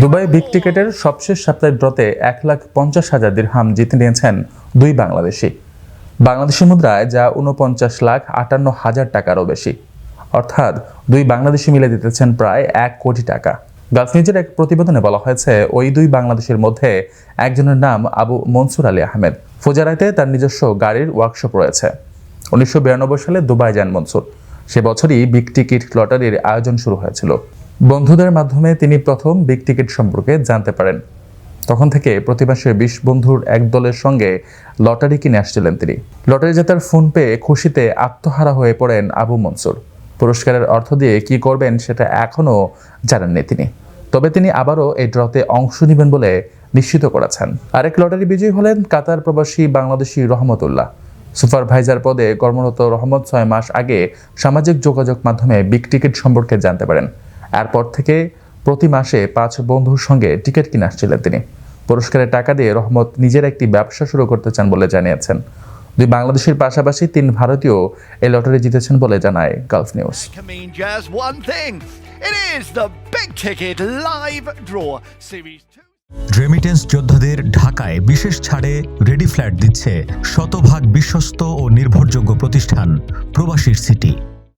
Dubai big টিকেটের সবশেষ সপ্তাহের ড্রতে এক লাখ পঞ্চাশ হাজার দিরহাম জিতে নিয়েছেন দুই বাংলাদেশি। বাংলাদেশি মুদ্রায় যা উনপঞ্চাশ লাখ আটান্ন হাজার টাকারও বেশি। অর্থাৎ দুই বাংলাদেশি মিলে দিতেছেন প্রায় এক কোটি টাকা। গালফ নিউজের এক প্রতিবেদনে বলা হয়েছে ওই দুই বাংলাদেশের মধ্যে একজনের নাম আবু মনসুর আলী আহমেদ। ফুজারাইতে তার নিজস্ব গাড়ির ওয়ার্কশপ রয়েছে। উনিশশো বিরানব্বই সালে দুবাই যান মনসুর। সে বছরই বিগ টিকিট লটারির আয়োজন শুরু হয়েছিল। বন্ধুদের মাধ্যমে তিনি প্রথম বিগ টিকিট সম্পর্কে জানতে পারেন। তখন থেকে প্রতি মাসে বিশ বন্ধুর এক দলের সঙ্গে লটারি কিনে আসছিলেন তিনি। লটারি জেতার ফোন পেয়ে খুশিতে আত্মহারা হয়ে পড়েন আবু মনসুর। পুরস্কারের অর্থ দিয়ে কি করবেন সেটা এখনও জানেননি তিনি। তবে তিনি আবারও এই ড্রতে অংশ নেবেন বলে নিশ্চিত করেছেন। আরেক লটারি বিজয়ী হলেন কাতার প্রবাসী বাংলাদেশি রহমতুল্লাহ। সুপারভাইজার পদে কর্মরত রহমত ছয় মাস আগে সামাজিক যোগাযোগ মাধ্যমে বিগ টিকিট সম্পর্কে জানতে পারেন। এরপর থেকে প্রতি মাসে পাঁচ বন্ধুর সঙ্গে টিকিট কিনে আসছিলেন তিনি পুরস্কারের টাকা দিয়ে রহমত নিজের একটি ব্যবসা শুরু করতে চান বলে জানিয়েছেন দুই বাংলাদেশের পাশাপাশি তিন ভারতীয় এই লটারি জিতেছেন বলে জানায় Gulf News can mean just one thing. It is the Big Ticket Live Draw Series 2. Remittance যোদ্ধাদের ঢাকায় বিশেষ ছাড়ে রেডি ফ্ল্যাট দিচ্ছে শতভাগ বিশ্বস্ত ও নির্ভরযোগ্য প্রতিষ্ঠান প্রবাসীর সিটি